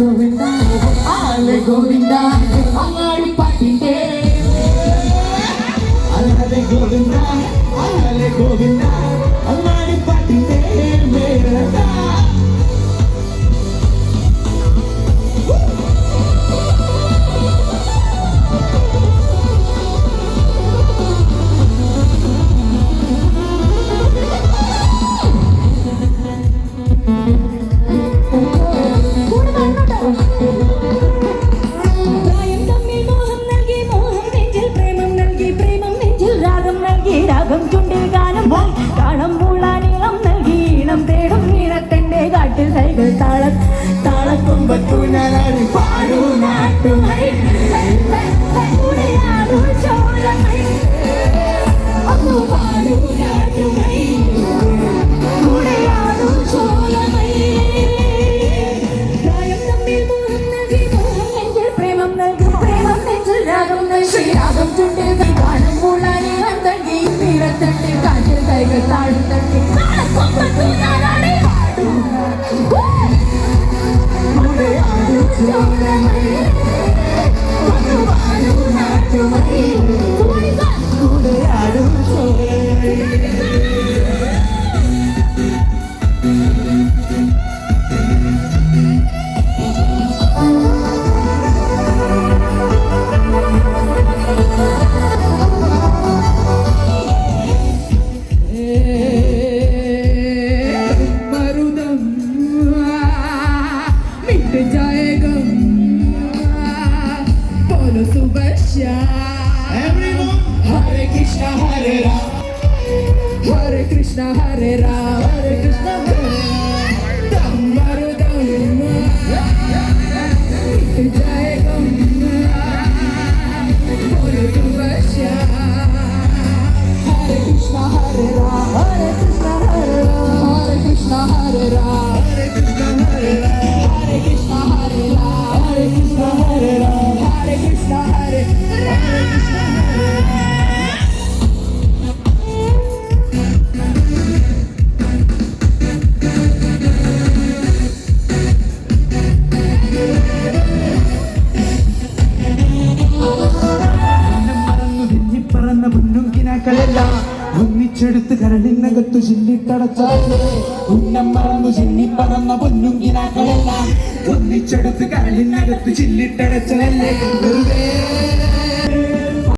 கோவிந்தா ஆளு கோவிந்தா அங்காடி கோவிந்தா. ഞാനാടി പാടൂ നാട്ടുമൈ. ഒന്നു പാടൂ നാട്ടുമൈ. കൂടെയാടും ചോലമൈ. പ്രായം തമ്മിൽ Holo Subhasha. Everyone, Hare Krishna, Hare Ram. Hare Krishna, Hare Ram. Hare Krishna, Hare Ram. മറന്നു തിന്നിപ്പറന്ന പൊന്നുങ്കിനാക്കളെല്ലാം ഒന്നിച്ചെടുത്ത് കരളിനകത്തു ചില്ലിട്ടടച്ചാലേ ഉന്നം മറന്നു ചിന്നിപ്പറന്ന പൊന്നുങ്കിനാക്കളെല്ലാം ഒന്നിച്ചെടുത്ത് കരളിനകത്ത് ചില്ലിട്ടടച്ചാലേ